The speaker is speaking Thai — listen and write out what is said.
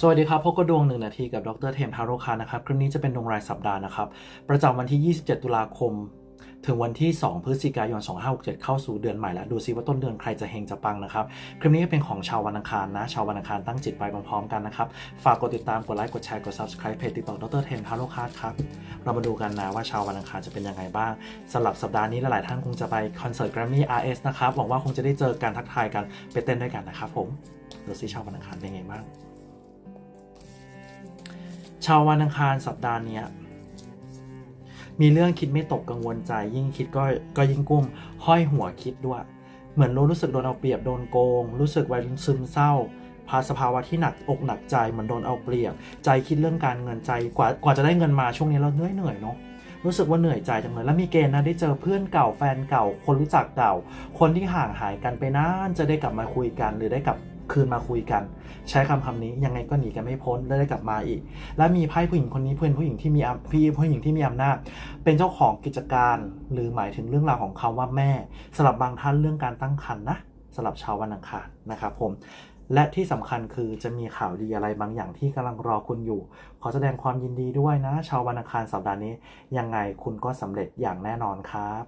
สวัสดีครับพบกับดวงหนึ่งนาทีกับดรเทมทาโรคานะครับคลิปนี้จะเป็นดวงรายสัปดาห์นะครับ ประจำวันที่ 27 ตุลาคม ถึงวันที่ 2 พฤศจิกายน 2567 เข้าสู่เดือนใหม่แล้วดูซิว่าต้นเดือนใครจะเฮงจะปังนะครับ คลิปนี้ก็เป็นของชาววันอังคารนะ ชาววันอังคารตั้งจิตไปพร้อมๆกันนะครับ ฝากกดติดตามกดไลค์กดแชร์กด subscribe เพจติดต่อดรเทมทาโรคาครับเรามาดูกันนะว่าชาววันอังคารจะเป็นยังไงบ้างสำหรับสัปดาห์นี้หลายๆท่านคงจะไปคอนเสิร์ต Grammy RS นะครับหวังว่าคงจะได้เจอกันทักทายกันไปเต้นด้วยกันนะครับผมดูซิชาววันอังคารเป็นยังไงบ้าง ชาววันอังคารสัปดาห์นี้มีเรื่องคิดไม่ตกกังวลใจ ยิ่งคิดก็ก็ยิ่งกุ้มห้อยหัวคิดด้วย เหมือนรู้รู้สึกโดนเอาเปรียบโดนโกง รู้สึกวัยซึมเศร้าพาสภาวะที่หนักอกหนักใจเหมือนโดนเอาเปรียบ ใจคิดเรื่องการเงินใจกว่ากว่าจะได้เงินมาช่วงนี้เราเหนื่อยเหนื่อยเนาะรู้สึกว่าเหนื่อยใจจังเลยแล้วมีเกณฑ์นะได้เจอเพื่อนเก่าแฟนเก่า คนรู้จักเก่า คนที่ห่างหายกันไปนานจะได้กลับมาคุยกัน หรือได้กลับ คืนมาคุยกัน ใช้คำคำนี้ยังไงก็หนีกันไม่พ้นและได้กลับมาอีก และมีไพ่ผู้หญิงคนนี้เพื่อนผู้หญิงที่มีอำพี่ผู้หญิงที่มีอำนาจเป็นเจ้าของกิจการ หรือหมายถึงเรื่องราวของคำว่าแม่สำหรับบางท่านเรื่องการตั้งครรภ์นะสำหรับชาววันอังคารนะครับผมและที่สำคัญคือจะมีข่าวดีอะไรบางอย่างที่กำลังรอคุณอยู่ ขอแสดงความยินดีด้วยนะ ชาววันอังคารสัปดาห์นี้ ยังไงคุณก็สำเร็จอย่างแน่นอนครับ